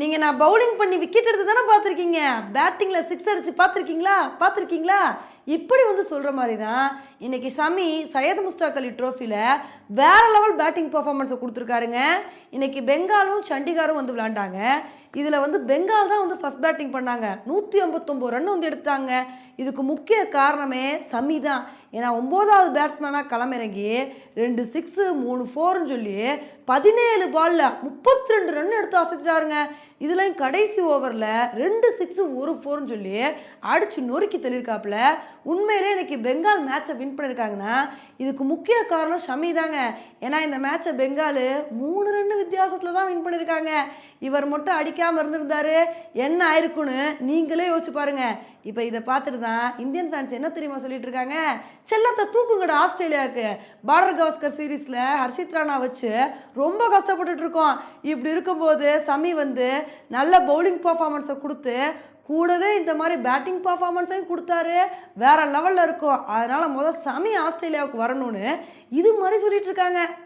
நீங்கள் நான் பவுலிங் பண்ணி விக்கெட் எடுத்து தானே பார்த்துருக்கீங்க? பேட்டிங்கில் சிக்ஸ் அடிச்சு பார்த்துருக்கீங்களா? பார்த்துருக்கீங்களா? இப்படி வந்து சொல்கிற மாதிரி தான் இன்னைக்கு சமி சையத் முஸ்டாக் அலி ட்ரோஃபியில் வேற லெவல் பேட்டிங் பர்ஃபார்மன்ஸை கொடுத்துருக்காருங்க. இன்னைக்கு பெங்காலும் சண்டிகாரும் வந்து விளாண்டாங்க. இதில் வந்து பெங்கால் தான் வந்து ஃபஸ்ட் பேட்டிங் பண்ணாங்க. நூற்றி ஐம்பத்தொம்போது ரன் வந்து எடுத்தாங்க. இதுக்கு முக்கிய காரணமே சமி தான். ஏன்னா ஒம்போதாவது பேட்ஸ்மேனாக களமிறங்கி ரெண்டு சிக்ஸு மூணு ஃபோர்னு சொல்லி பதினேழு பாலில் முப்பத்தி ரெண்டு ரன் எடுத்து அசைச்சிட்டாருங்க இதுலையும் கடைசி ஓவரில் ரெண்டு சிக்ஸு ஒரு ஃபோர்னு சொல்லி அடித்து நொறுக்கி தெளியிருக்காப்புல உண்மையிலே இன்னைக்கு பெங்கால் மேட்சை வின் பண்ணியிருக்காங்கன்னா இதுக்கு முக்கிய காரணம் ஷமி தாங்க. ஏன்னா இந்த மேட்சை பெங்கால் மூணு ரெண்டு வித்தியாசத்தில் தான் வின் பண்ணியிருக்காங்க இவர் மட்டும் அடிக்காமல் இருந்திருந்தாரு. என்ன ஆயிருக்குன்னு நீங்களே யோசிச்சு பாருங்கள் இப்போ இதை பார்த்துட்டு தான் இந்தியன் ஃபேன்ஸ் என்ன தெரியுமா சொல்லிட்டு இருக்காங்க? செல்லத்தை தூக்குங்கடா ஆஸ்திரேலியாவுக்கு. பார்டர் கவாஸ்கர் சீரீஸில் ஹர்ஷித் ராணா வச்சு ரொம்ப கஷ்டப்பட்டுட்டு இருக்கோம். இப்படி இருக்கும்போது சமி வந்து நல்ல பவுலிங் பர்ஃபார்மன்ஸை கொடுத்து கூடவே இந்த மாதிரி பேட்டிங் பர்ஃபார்மன்ஸையும் கொடுத்தாரு. வேற லெவலில் இருக்கும். அதனால் முதல் சமி ஆஸ்திரேலியாவுக்கு வரணும்னு இது மாதிரி சொல்லிட்டு இருக்காங்க.